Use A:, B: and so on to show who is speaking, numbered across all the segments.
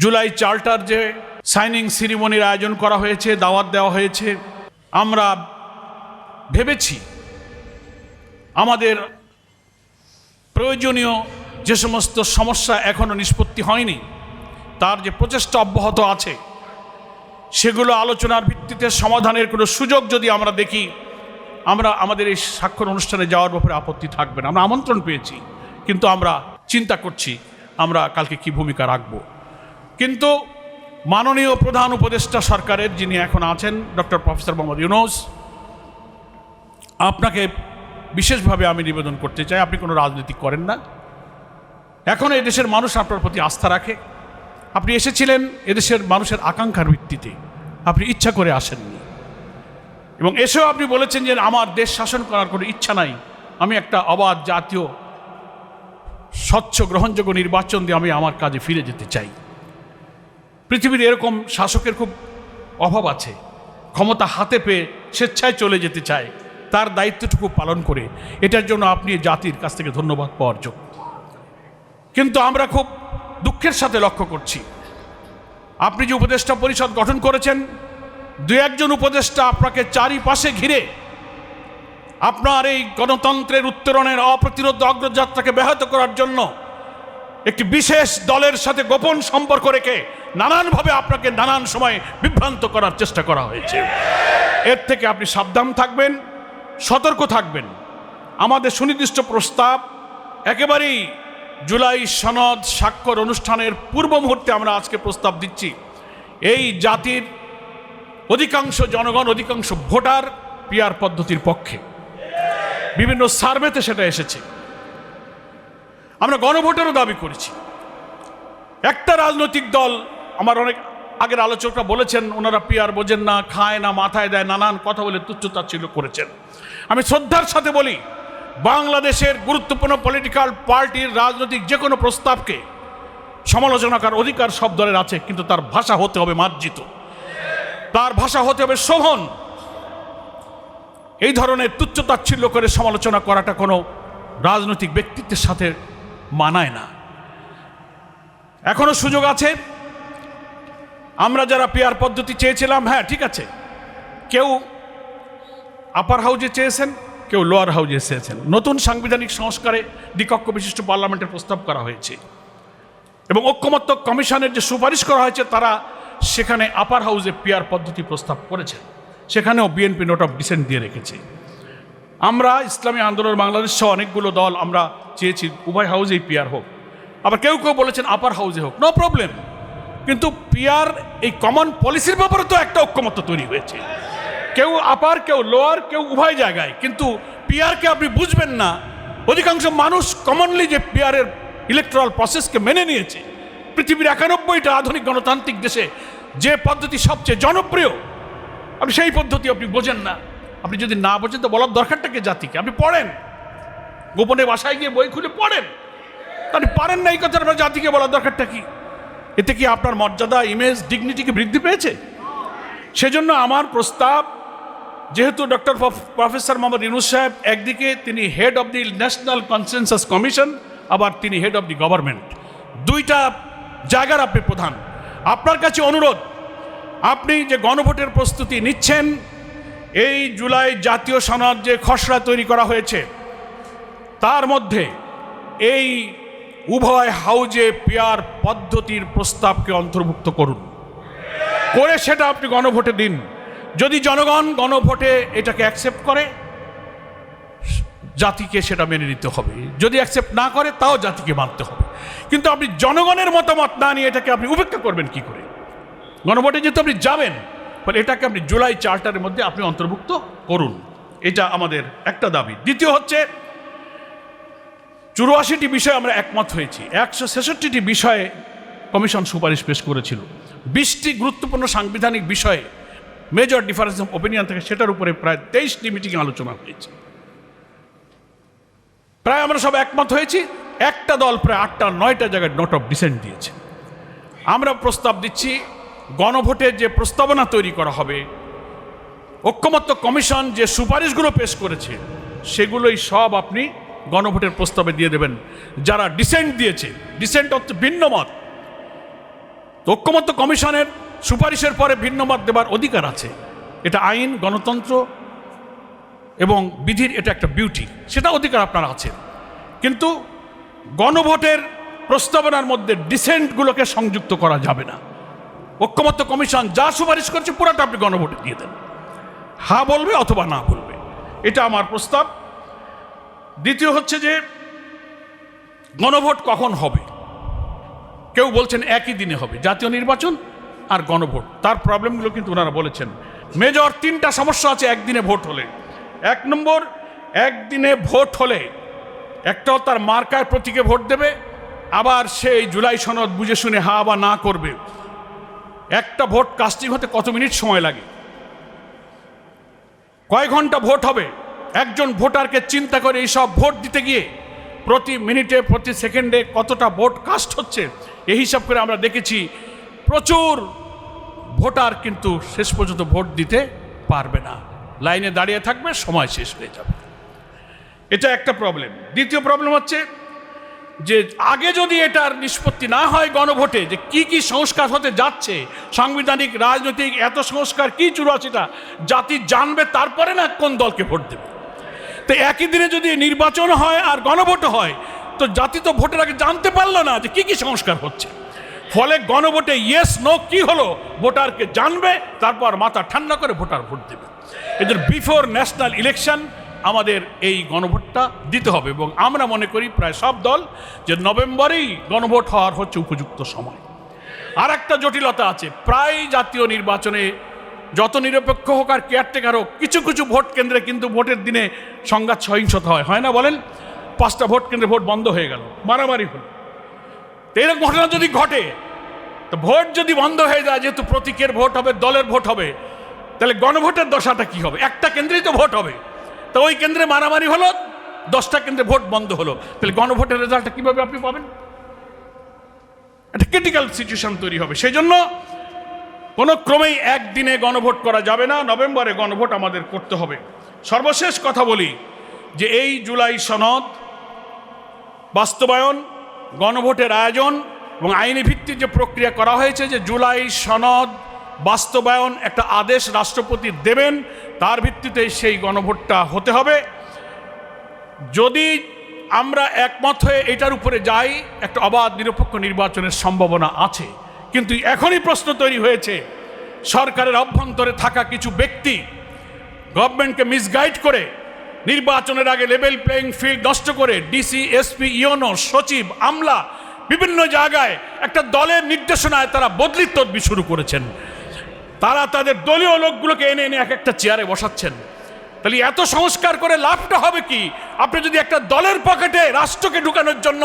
A: July charter যে signing সিরিমনির আয়োজন করা হয়েছে, দাওয়াত দেওয়া হয়েছে, আমরা ভেবেছি আমাদের প্রয়োজনীয় যে সমস্ত সমস্যা এখনও নিষ্পত্তি হয়নি, তার যে প্রচেষ্টা অব্যাহত আছে, সেগুলো আলোচনার ভিত্তিতে সমাধানের কোনো সুযোগ যদি আমরা দেখি, আমরা আমাদের এই স্বাক্ষর অনুষ্ঠানে যাওয়ার ব্যাপারে আপত্তি থাকবে না। আমরা আমন্ত্রণ পেয়েছি, কিন্তু আমরা চিন্তা করছি, আমরা কালকে কি ভূমিকা রাখব। কিন্তু মাননীয় প্রধান উপদেষ্টা সরকারের যিনি এখন আছেন, ডক্টর প্রফেসর মোহাম্মদ ইউনুস, আপনাকে বিশেষভাবে আমি নিবেদন করতে চাই। আপনি কোনো রাজনীতি করেন না। এখন এদেশের মানুষ আপনার প্রতি আস্থা রাখে। আপনি এসেছিলেন এদেশের মানুষের আকাঙ্ক্ষার ভিত্তিতে। আপনি ইচ্ছা করে আসেননি। এবং এসেও আপনি বলেছেন যে আমার দেশ শাসন করার কোনো ইচ্ছা নাই। আমি একটা অবাধ জাতীয়, স্বচ্ছ, গ্রহণযোগ্য নির্বাচন দিয়ে আমি আমার কাজে ফিরে যেতে চাই। পৃথিবীর এরকম শাসকের খুব অভাব আছে। ক্ষমতা হাতে পেয়ে স্বেচ্ছায় চলে যেতে চায়। তার দায়িত্বটুকু পালন করে এটার জন্য আপনি জাতির কাছ থেকে ধন্যবাদ পাওয়ার যোগ্য কিন্তু আমরা খুব দুঃখের সাথে লক্ষ্য করছি। আপনি যে উপদেষ্টা পরিষদ গঠন করেছেন দু একজন উপদেষ্টা আপনাকে চারিপাশে ঘিরে আপনার এই গণতন্ত্রের উত্তরণের অপ্রতিরোধ অগ্রযাত্রাকে ব্যাহত করার জন্য একটি বিশেষ দলের সাথে গোপন সম্পর্ক রেখে নানানভাবে আপনাকে নানান সময় বিভ্রান্ত করার চেষ্টা করা হয়েছে। এর থেকে আপনি সাবধান থাকবেন, সতর্ক থাকবেন। আমাদের সুনির্দিষ্ট প্রস্তাব, একেবারেই জুলাই সনদ স্বাক্ষর অনুষ্ঠানের পূর্ব মুহূর্তে আমরা আজকে প্রস্তাব দিচ্ছি। এই জাতির অধিকাংশ জনগণ, অধিকাংশ ভোটার পিয়ার পদ্ধতির পক্ষে। বিভিন্ন সার্ভেতে সেটা এসেছে। আমরা গণভোটেরও দাবি করেছি। একটা রাজনৈতিক দল, আমার অনেক আগের আলোচকরা বলেছেন, ওনারা পিয়ার বোঝেন না, খায় না, মাথায় দেয়, নানান কথা বলে তুচ্ছতাচ্ছিল্য করেছেন। আমি শ্রদ্ধার সাথে বলি, বাংলাদেশের গুরুত্বপূর্ণ পলিটিক্যাল পার্টির রাজনৈতিক যে কোনো প্রস্তাবকে সমালোচনা করার অধিকার সব দলের আছে, কিন্তু তার ভাষা হতে হবে মার্জিত। তার ভাষা হতে হবে শোভন। এই ধরনের তুচ্ছতাচ্ছিল্য করে সমালোচনা করাটা কোনো রাজনৈতিক ব্যক্তিত্বের সাথে মানায় না। এখনও সুযোগ আছে। আমরা যারা পিয়ার পদ্ধতি চেয়েছিলাম হ্যাঁ ঠিক আছে। কেউ আপার হাউজে চেয়েছেন, কেউ লোয়ার হাউজে চেয়েছেন। নতুন সাংবিধানিক সংস্কারে দ্বিকক্ষ বিশিষ্ট পার্লামেন্টের প্রস্তাব করা হয়েছে। এবং ঐক্যমত্য কমিশনের যে সুপারিশ করা হয়েছে, তারা সেখানে আপার হাউজে পিয়ার পদ্ধতি প্রস্তাব করেছেন সেখানেও বিএনপি নোট অফ ডিসেন্ট দিয়ে রেখেছে। আমরা ইসলামী আন্দোলন, বাংলাদেশ সহ অনেকগুলো দল আমরা চেয়েছি, উভয় হাউজেই পিয়ার হোক। আবার কেউ কেউ বলেছেন আপার হাউজে হোক নো প্রবলেম কিন্তু পিয়ার এই কমন পলিসির ব্যাপারে তো একটা ঐক্যমত্য তৈরি হয়েছে। কেউ আপার কেউ লোয়ার কেউ উভয় জায়গায়। কিন্তু পিয়ারকে আপনি বুঝবেন না। অধিকাংশ মানুষ কমনলি যে পিয়ারের ইলেকট্রাল প্রসেসকে মেনে নিয়েছে, পৃথিবীর একানব্বইটা আধুনিক গণতান্ত্রিক দেশে যে পদ্ধতি সবচেয়ে জনপ্রিয়, আপনি সেই পদ্ধতি আপনি বোঝেন না। আপনি যদি না বোঝেন, তো বলার দরকারটাকে জাতিকে? আপনি পড়েন। গোপনে বাসায় গিয়ে বই খুলে পড়েন। আপনি পারেন না এই কথা আপনার জাতিকে বলার দরকারটা কি? এতে কি আপনার মর্যাদা ইমেজ ডিগনিটিকে বৃদ্ধি পেয়েছে? সেজন্য আমার প্রস্তাব, যেহেতু ডক্টর প্রফেসর মোহাম্মদ ইনুস সাহেব, একদিকে তিনি head of the national consensus commission আবার তিনি হেড অব দি গভর্নমেন্ট দুইটা জায়গার আপনি প্রধান। আপনার কাছে অনুরোধ, আপনি যে গণভোটের প্রস্তুতি নিচ্ছেন এই জুলাই জাতীয় সনদ যে খসড়া তৈরি করা হয়েছে, তার মধ্যে এই উভয় হাউজে পেয়ার পদ্ধতির প্রস্তাবকে অন্তর্ভুক্ত করুন। করে সেটা আপনি গণভোটে দিন। যদি জনগণ গণভোটে এটাকে অ্যাকসেপ্ট করে, জাতিকে সেটা মেনে নিতে হবে। যদি অ্যাকসেপ্ট না করে, তাও জাতিকে মানতে হবে। কিন্তু আপনি জনগণের মতামত না নিয়ে এটাকে আপনি উপেক্ষা করবেন কি করে? গণভোটে যেহেতু আপনি যাবেন ফলে এটাকে আপনি জুলাই চার্টারের মধ্যে আপনি অন্তর্ভুক্ত করুন। এটা আমাদের একটা দাবি। দ্বিতীয় হচ্ছে, চুরাশিটি বিষয়ে আমরা একমত হয়েছি। একশো ছেষট্টিটি বিষয়ে কমিশন সুপারিশ পেশ করেছিল। বিশটি গুরুত্বপূর্ণ সাংবিধানিক বিষয়ে মেজর ডিফারেন্স অফ ওপিনিয়ন থেকে, সেটার উপরে প্রায় তেইশটি মিটিং আলোচনা হয়েছে। প্রায় আমরা সব একমত হয়েছি। একটা দল প্রায় আটটা নয়টা জায়গায় নোট অফ ডিসেন্ট দিয়েছে। আমরা প্রস্তাব দিচ্ছি গণভোটের যে প্রস্তাবনা তৈরি করা হবে, ঐক্যমত্য কমিশন যে সুপারিশগুলো পেশ করেছে, সেগুলোই সব আপনি গণভোটের প্রস্তাবে দিয়ে দেবেন। যারা ডিসেন্ট দিয়েছে ডিসেন্ট হচ্ছে ভিন্ন মত। ঐক্যমত্য কমিশনের সুপারিশের পরে ভিন্ন মত দেবার অধিকার আছে। এটা আইন, গণতন্ত্র এবং বিধির এটা একটা বিউটি সেটা অধিকার আপনার আছে। কিন্তু গণভোটের প্রস্তাবনার মধ্যে ডিসেন্টগুলোকে সংযুক্ত করা যাবে না। ঐক্যমত্য কমিশন যা সুপারিশ করছে পুরোটা আপনি গণভোটে দিয়ে দেন। হা বলবে অথবা না বলবে। এটা আমার প্রস্তাব। দ্বিতীয় হচ্ছে যে, গণভোট কখন হবে? কেউ বলছেন একই দিনে হবে, জাতীয় নির্বাচন আর গণভোট। তার প্রবলেমগুলো কিন্তু ওনারা বলেছেন। মেজর, তিনটা সমস্যা আছে, একদিনে ভোট হলে। এক নম্বর, একদিনে ভোট হলে একটাও তার মার্কার প্রতীকে ভোট দেবে, আবার সেই জুলাই সনদ বুঝে শুনে হা বা না করবে। একটা ভোট কাস্টিং হতে কত মিনিট সময় লাগে? কয় ঘণ্টা ভোট হবে? একজন ভোটারকে চিন্তা করে এইসব ভোট দিতে গিয়ে প্রতি মিনিটে, প্রতি সেকেন্ডে কতটা ভোট কাস্ট হচ্ছে? এই হিসাব করে আমরা দেখেছি প্রচুর ভোটার কিন্তু শেষ পর্যন্ত ভোট দিতে পারবে না। লাইনে দাঁড়িয়ে থাকবে, সময় শেষ হয়ে যাবে। এটা একটা প্রবলেম দ্বিতীয় প্রবলেম হচ্ছে যে আগে যদি এটার নিষ্পত্তি না হয় গণভোটে, যে কি কি সংস্কার হতে যাচ্ছে, সাংবিধানিক, রাজনৈতিক, এত সংস্কার কি চুরাচিটা জাতি জানবে তারপরে না কোন দলকে ভোট দেবে। তো একই দিনে যদি নির্বাচন হয় আর গণভোট হয়, তো জাতি তো ভোটের আগে জানতে পারল না যে কি কি সংস্কার হচ্ছে। ফলে গণভোটে ইয়েস নো কি হলো, ভোটারকে জানবে, তারপর মাথা ঠান্ডা করে ভোটার ভোট দেবে। এদের বিফোর ন্যাশনাল ইলেকশন আমাদের এই গণভোটটা দিতে হবে এবং আমরা মনে করি প্রায় সব দল যে নভেম্বরেই গণভোট হওয়ার হচ্ছে উপযুক্ত সময়। আর একটা জটিলতা আছে, প্রায় জাতীয় নির্বাচনে যত নিরপেক্ষ হোক আর কেয়ারটেকার হোক, কিছু কিছু ভোট কেন্দ্রে কিন্তু ভোটের দিনে সংঘাত সহিংসতা হয়। হয় না বলেন? পাঁচটা ভোট কেন্দ্রে ভোট বন্ধ হয়ে গেল, মারামারি হলো। এরকম ঘটনা যদি ঘটে, তো ভোট যদি বন্ধ হয়ে যায়, যেহেতু প্রতীকের ভোট হবে, দলের ভোট হবে, তাহলে গণভোটের দশাটা কি হবে? একটা কেন্দ্রেই তো ভোট হবে। তো ওই কেন্দ্রে মারামারি হলো, দশটা কেন্দ্রে ভোট বন্ধ হলো। তাহলে গণভোটের রেজাল্টটা কীভাবে আপনি পাবেন? একটা ক্রিটিক্যাল সিচুয়েশন তৈরি হবে। সেই জন্য কোনো ক্রমেই একদিনে গণভোট করা যাবে না, নভেম্বরে গণভোট আমাদের করতে হবে। সর্বশেষ কথা বলি যে এই জুলাই সনদ, বাস্তবায়ন, গণভোটের আয়োজন এবং আইনি ভিত্তিক যে প্রক্রিয়া করা হয়েছে যে জুলাই সনদ বাস্তবায়ন একটা আদেশ রাষ্ট্রপতি দেবেন, তার ভিত্তিতে সেই গণভোটটা হতে হবে। যদি আমরা একমত হয়ে এটার উপরে যাই, একটা অবাধ নিরপেক্ষ নির্বাচনের সম্ভাবনা আছে। কিন্তু এখনই প্রশ্ন তৈরি হয়েছে, সরকারের অভ্যন্তরে থাকা কিছু ব্যক্তি গভর্নমেন্টকে মিসগাইড করে নির্বাচনের আগে লেভেল প্লেয়িং ফিল্ড নষ্ট করে ডিসি এসপি ইওনো, সচিব, আমলা বিভিন্ন জায়গায় একটা দলের নির্দেশনায় তারা বদলির তদবি শুরু করেছেন। তারা তাদের দলীয় লোকগুলোকে এনে এনে এক একটা চেয়ারে বসাচ্ছেন। তাহলে এত সংস্কার করে লাভটা হবে কি? আপনি যদি একটা দলের পকেটে রাষ্ট্রকে ঢুকানোর জন্য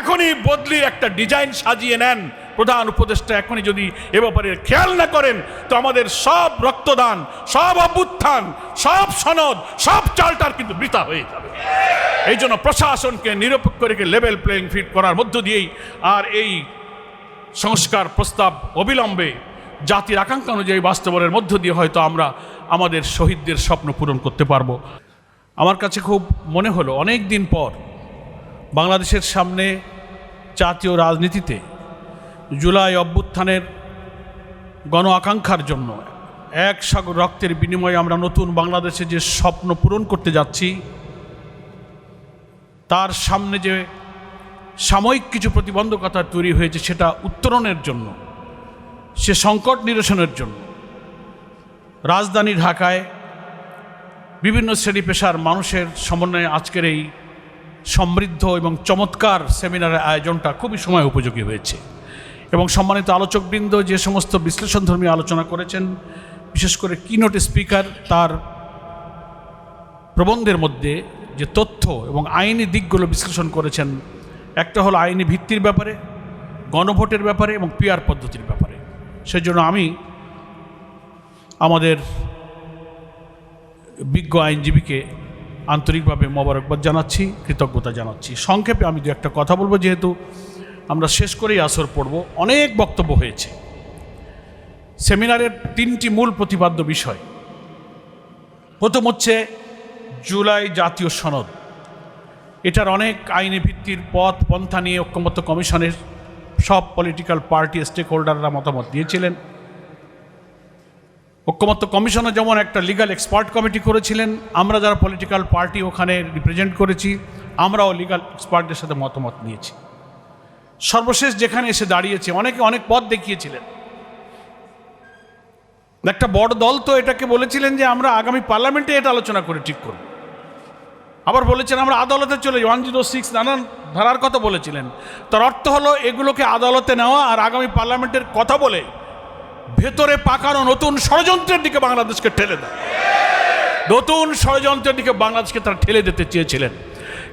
A: এখনই বদলি একটা ডিজাইন সাজিয়ে নেন, প্রধান উপদেষ্টা এখনই যদি এ ব্যাপারে খেয়াল না করেন, তো আমাদের সব রক্তদান, সব অভ্যুত্থান, সব সনদ, সব চালটার কিন্তু বৃথা হয়ে যাবে। এই জন্য প্রশাসনকে নিরপেক্ষ রেখে লেভেল প্লেয়িং ফিট করার মধ্য দিয়েই আর এই সংস্কার প্রস্তাব অবিলম্বে জাতির আকাঙ্ক্ষা অনুযায়ী বাস্তবনের মধ্য দিয়ে হয়তো আমরা আমাদের শহীদদের স্বপ্ন পূরণ করতে পারব। আমার কাছে খুব মনে হলো, অনেক দিন পর বাংলাদেশের সামনে জাতীয় রাজনীতিতে জুলাই অভ্যুত্থানের গণ আকাঙ্ক্ষার জন্য এক সাগর রক্তের বিনিময়ে আমরা নতুন বাংলাদেশে যে স্বপ্ন পূরণ করতে যাচ্ছি, তার সামনে যে সাময়িক কিছু প্রতিবন্ধকতা তৈরি হয়েছে সেটা উত্তরণের জন্য সে সংকট নিরসনের জন্য। রাজধানী ঢাকায় বিভিন্ন শ্রেণি পেশার মানুষের সমন্বয়ে আজকের এই সমৃদ্ধ এবং চমৎকার সেমিনারের আয়োজনটা খুবই সময় উপযোগী হয়েছে। এবং সম্মানিত আলোচকবৃন্দ যে সমস্ত বিশ্লেষণধর্মী আলোচনা করেছেন, বিশেষ করে কিনোট স্পিকার তার প্রবন্ধের মধ্যে যে তথ্য এবং আইনি দিকগুলো বিশ্লেষণ করেছেন, একটা হলো আইনি ভিত্তির ব্যাপারে, গণভোটের ব্যাপারে এবং পিয়ার পদ্ধতির ব্যাপারে। সেজন্য আমি আমাদের বিজ্ঞ আইনজীবীকে আন্তরিকভাবে মোবারকবাদ জানাচ্ছি, কৃতজ্ঞতা জানাচ্ছি। সংক্ষেপে আমি দু একটা কথা বলব, যেহেতু আমরা শেষ করেই আসর পড়ব। অনেক বক্তব্য হয়েছে। সেমিনারের তিনটি মূল প্রতিপাদ্য বিষয়। প্রথম হচ্ছে জুলাই জাতীয় সনদ। এটার অনেক আইনি ভিত্তির পথ, পন্থা নিয়ে ঐক্যমত্য কমিশনের সব পলিটিক্যাল পার্টি স্টেক হোল্ডাররা মতামত দিয়েছিলেন। ঐক্যমত্য কমিশনও যেমন একটা লিগাল এক্সপার্ট কমিটি করেছিলেন, আমরা যারা পলিটিক্যাল পার্টি ওখানে রিপ্রেজেন্ট করেছি, আমরাও লিগাল এক্সপার্টদের সাথে মতামত নিয়েছি। সর্বশেষ যেখানে এসে দাঁড়িয়েছে, অনেকে অনেক পথ দেখিয়েছিলেন। একটা বড় দল তো এটাকে বলেছিলেন যে, আমরা আগামী পার্লামেন্টে এটা আলোচনা করে ঠিক করব। আবার বলেছেন, আমরা আদালতে চলে ওয়ান জিরো সিক্স নানান ধারার কথা বলেছিলেন। তার অর্থ হলো, এগুলোকে আদালতে নেওয়া আর আগামী পার্লামেন্টের কথা বলে ভেতরে পাকানো নতুন ষড়যন্ত্রের দিকে বাংলাদেশকে ঠেলে দেয়। নতুন ষড়যন্ত্রের দিকে বাংলাদেশকে তারা ঠেলে দিতে চেয়েছিলেন।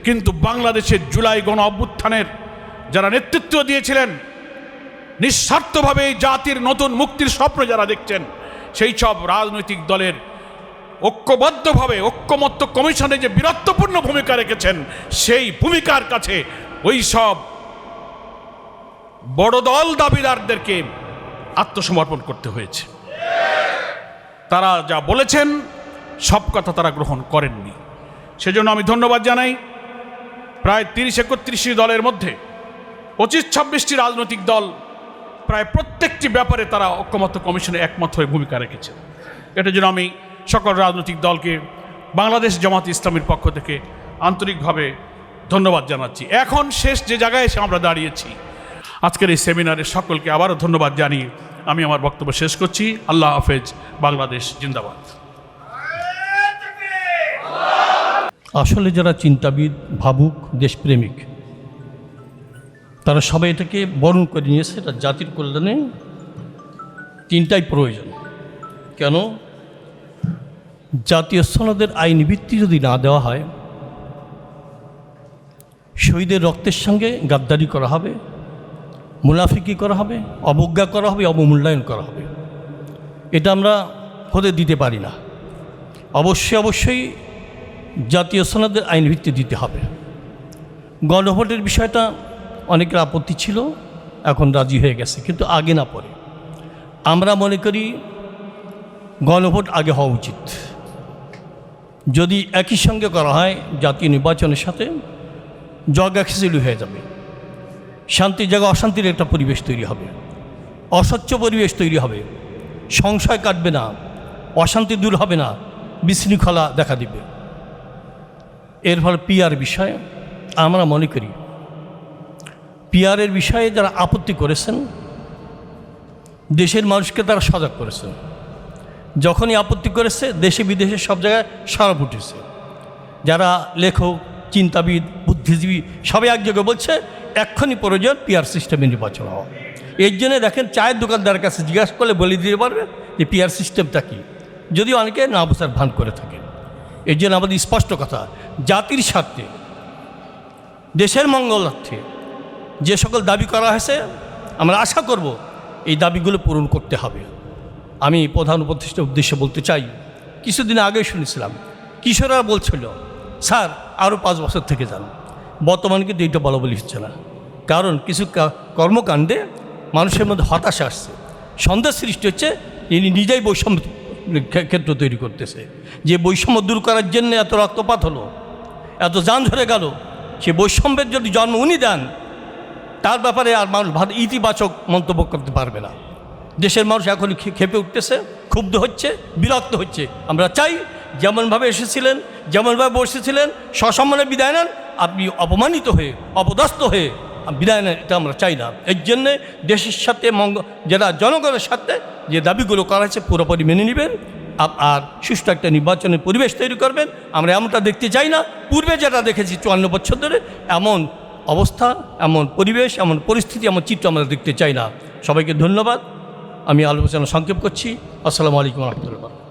A: কিন্তু বাংলাদেশের জুলাই গণ অভ্যুত্থানের যারা নেতৃত্ব দিয়েছিলেন, নিঃস্বার্থভাবে জাতির নতুন মুক্তির স্বপ্ন যারা দেখছেন, সেই সব রাজনৈতিক দলের ঐক্যবদ্ধভাবে, ঐক্যমত্য কমিশনে যে বীরত্বপূর্ণ ভূমিকা রেখেছেন, সেই ভূমিকার কাছে ওই সব বড় দল দাবিদারদেরকে আত্মসমর্পণ করতে হয়েছে। তারা যা বলেছেন, সব কথা তারা গ্রহণ করেননি। সেজন্য আমি ধন্যবাদ জানাই। প্রায় তিরিশ একত্রিশটি দলের মধ্যে পঁচিশ ছাব্বিশটি রাজনৈতিক দল প্রায় প্রত্যেকটি ব্যাপারে তারা ঐক্যমত্য কমিশনে একমত হয়ে ভূমিকা রেখেছে। এটার জন্য আমি সকল রাজনৈতিক দলকে বাংলাদেশ জামাত ইসলামের পক্ষ থেকে আন্তরিকভাবে ধন্যবাদ জানাচ্ছি। এখন শেষ যে জায়গায় এসে আমরা দাঁড়িয়েছি, আজকের এই সেমিনারে সকলকে আবারও ধন্যবাদ জানিয়ে আমি আমার বক্তব্য শেষ করছি। আল্লাহ হাফেজ, বাংলাদেশ জিন্দাবাদ।
B: আসলে যারা চিন্তাবিদ, ভাবুক, দেশপ্রেমিক, তারা সবাই এটাকে বরণ করে নিয়েছে, এটা জাতির কল্যাণে তিনটাই প্রয়োজন। কেন? জাতীয় সনদের আইন ভিত্তি যদি না দেওয়া হয়, শহীদের রক্তের সঙ্গে গাদ্দারি করা হবে, মুনাফিকি করা হবে, অবজ্ঞা করা হবে, অবমূল্যায়ন করা হবে। এটা আমরা হতে দিতে পারি না। অবশ্যই অবশ্যই জাতীয় সনদের আইন ভিত্তি দিতে হবে। গণভোটের বিষয়টা অনেকের আপত্তি ছিল, এখন রাজি হয়ে গেছে, কিন্তু আগে না পরে। আমরা মনে করি গণভোট আগে হওয়া উচিত। যদি একই সঙ্গে করা হয়, জাতীয় নির্বাচনের সাথে জগা খিচুড়ি হয়ে যাবে। শান্তির জায়গা অশান্তির একটা পরিবেশ তৈরি হবে। অস্বচ্ছ পরিবেশ তৈরি হবে। সংশয় কাটবে না, অশান্তি দূর হবে না, বিশৃঙ্খলা দেখা দিবে। এর ফলে পিয়ার বিষয়ে আমরা মনে করি পিয়ারের বিষয়ে যারা আপত্তি করেছেন, দেশের মানুষকে তারা সজাগ করেছেন। যখনই আপত্তি করেছে, দেশে বিদেশে সব জায়গায় সরব উঠেছে যারা লেখক, চিন্তাবিদ, বুদ্ধিজীবী, সবাই এক জায়গায় বলছে, এক্ষুনি প্রয়োজন পিআর সিস্টেমে নির্বাচন হওয়া। এর জন্য দেখেন চায়ের দোকানদারের কাছে জিজ্ঞাসা করলে বলে দিতে পারবে যে পিআর সিস্টেমটা কী। যদি অনেকে না বোঝার ভান করে থাকেন। এর জন্য আমাদের স্পষ্ট কথা, জাতির স্বার্থে, দেশের মঙ্গলার্থে যে সকল দাবি করা হয়েছে, আমরা আশা করব এই দাবিগুলো পূরণ করতে হবে। আমি প্রধান উপদেষ্টার উদ্দেশ্যে বলতে চাই, কিছুদিন আগে শুনেছিলাম, কিশোররা বলছিল, স্যার আরও পাঁচ বছর থেকে যান। বর্তমানে কিন্তু এইটা বলা বলি হচ্ছে না। কারণ কিছু কর্মকাণ্ডে মানুষের মধ্যে হতাশা আসছে। সন্দেহ সৃষ্টি হচ্ছে, ইনি নিজেই বৈষম্য ক্ষেত্র তৈরি করতেছে। যে বৈষম্য দূর করার জন্য এত রক্তপাত হলো, এত যান ধরে গেল, সে বৈষম্যের যদি জন্ম উনি দেন, তার ব্যাপারে আর মানুষ ইতিবাচক মন্তব্য করতে পারবে না। দেশের মানুষ এখন খে- ক্ষেপে উঠতেছে, ক্ষুব্ধ হচ্ছে, বিরক্ত হচ্ছে। আমরা চাই যেমনভাবে এসেছিলেন, যেমনভাবে বসেছিলেন, সসম্মানে বিদায় নেন, আপনি অপমানিত হয়ে, অপদস্থ হয়ে বিদায় নেন, এটা আমরা চাই না। এর জন্যে দেশের সাথে মঙ্গ, যারা জনগণের সাথে যে দাবিগুলো করা হয়েছে, পুরোপুরি মেনে নেবেন। আর সুষ্ঠু একটা নির্বাচনের পরিবেশ তৈরি করবেন। আমরা এমনটা দেখতে চাই না। পূর্বে যেটা দেখেছি চুয়ান্ন বছর ধরে, এমন অবস্থা, এমন পরিবেশ, এমন পরিস্থিতি, এমন চিত্র আমরা দেখতে চাই না। সবাইকে ধন্যবাদ। আমি আলোচনা সংক্ষেপ করছি। আসসালামু আলাইকুম রহমতুল্লাহ।